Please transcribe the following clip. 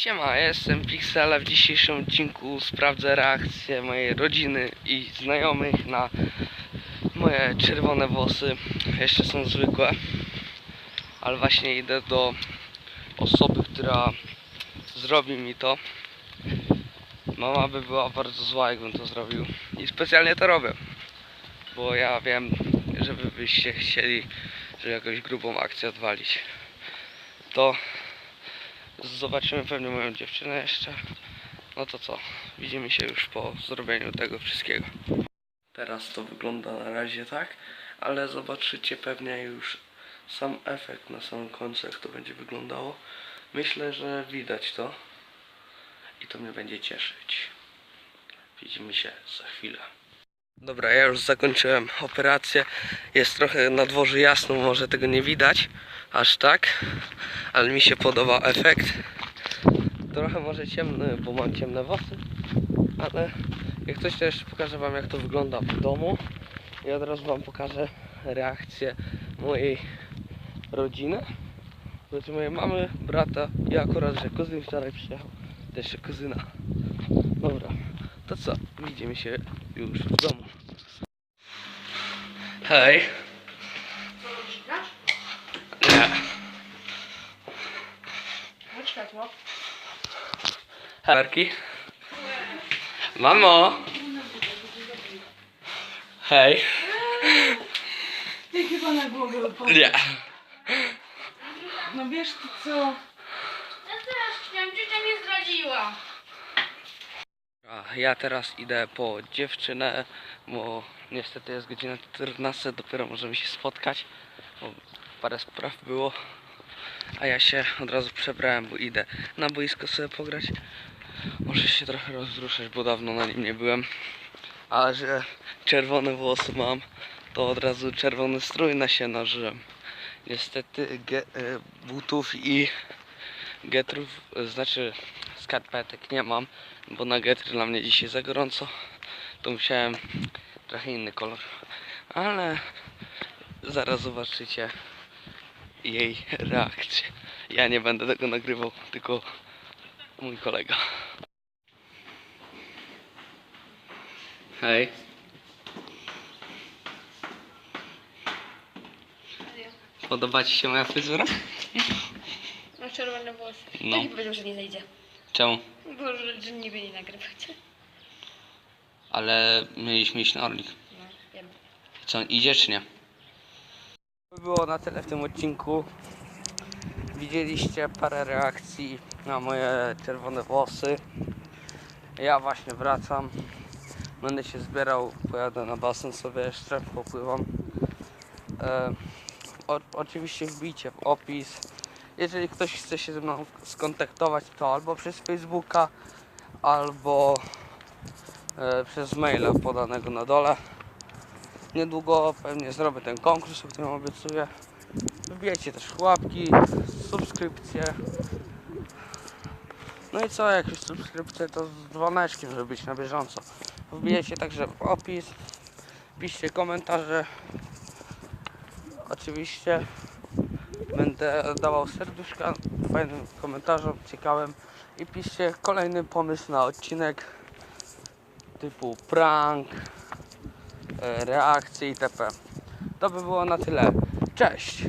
Siema, jestem Pixel, a w dzisiejszym odcinku sprawdzę reakcję mojej rodziny i znajomych na moje czerwone włosy. Jeszcze są zwykłe, ale właśnie idę do osoby, która zrobi mi to. Mama by była bardzo zła, jakbym to zrobił. I specjalnie to robię, bo ja wiem, że wy byście chcieli, żeby jakąś grubą akcję odwalić. To Zobaczymy pewnie moją dziewczynę jeszcze. No to co? Widzimy się już po zrobieniu tego wszystkiego. Teraz to wygląda na razie tak, ale zobaczycie pewnie już sam efekt na samym końcu, jak to będzie wyglądało. Myślę, że widać to i to mnie będzie cieszyć. Widzimy się za chwilę. Dobra, ja już zakończyłem operację. Jest trochę na dworze jasno, może tego nie widać aż tak, ale mi się podoba efekt. Trochę może ciemny, bo mam ciemne włosy, ale jak to jeszcze pokażę wam jak to wygląda w domu i od razu wam pokażę reakcję mojej rodziny. Znaczy mojej mamy, brata i akurat, że kuzyn wczoraj przyjechał. Jeszcze kuzyna. Dobra, to co? Widzimy się już w domu. Hej. Nie. Chodź światło. Herki. Mamo. Hej. Ty chyba na głowę. Nie. No wiesz ty co? Ja też chciałam, ciocia mnie zdradziła. A ja teraz idę po dziewczynę, bo niestety jest godzina 14, dopiero możemy się spotkać, bo parę spraw było. A ja się od razu przebrałem, bo idę na boisko sobie pograć. Może się trochę rozruszać, bo dawno na nim nie byłem. A że czerwone włosy mam, to od razu czerwony strój na się nażyłem. Niestety ge, butów i getrów, e, znaczy skarpetek nie mam, bo na getry dla mnie dzisiaj za gorąco. To musiałem trochę inny kolor. Ale zaraz zobaczycie jej reakcję. Ja nie będę tego nagrywał, tylko mój kolega. Hej. Podoba Ci się moja fryzura? Masz czerwone włosy. No. No. i powiedział, że nie zejdzie. Czemu? Bo że, nie nagrywać. Ale mieliśmy iść na Orlik. No, wiem. Co, idzie czy nie? Było na tyle w tym odcinku. Widzieliście parę reakcji na moje czerwone włosy. Ja właśnie wracam. Będę się zbierał, pojadę na basen sobie jeszcze, popływam. E, o, oczywiście wbijcie w opis. Jeżeli ktoś chce się ze mną skontaktować, to albo przez Facebooka, albo e, przez maila podanego na dole. Niedługo pewnie zrobię ten konkurs, o którym obiecuję. Wbijajcie też łapki, subskrypcje. No i co, jak już subskrypcje, to z dzwoneczkiem, żeby być na bieżąco. Wbijajcie także w opis, piszcie komentarze. Oczywiście będę dawał serduszka fajnym komentarzom, ciekawym i piszcie kolejny pomysł na odcinek typu prank, reakcje itp. To by było na tyle. Cześć!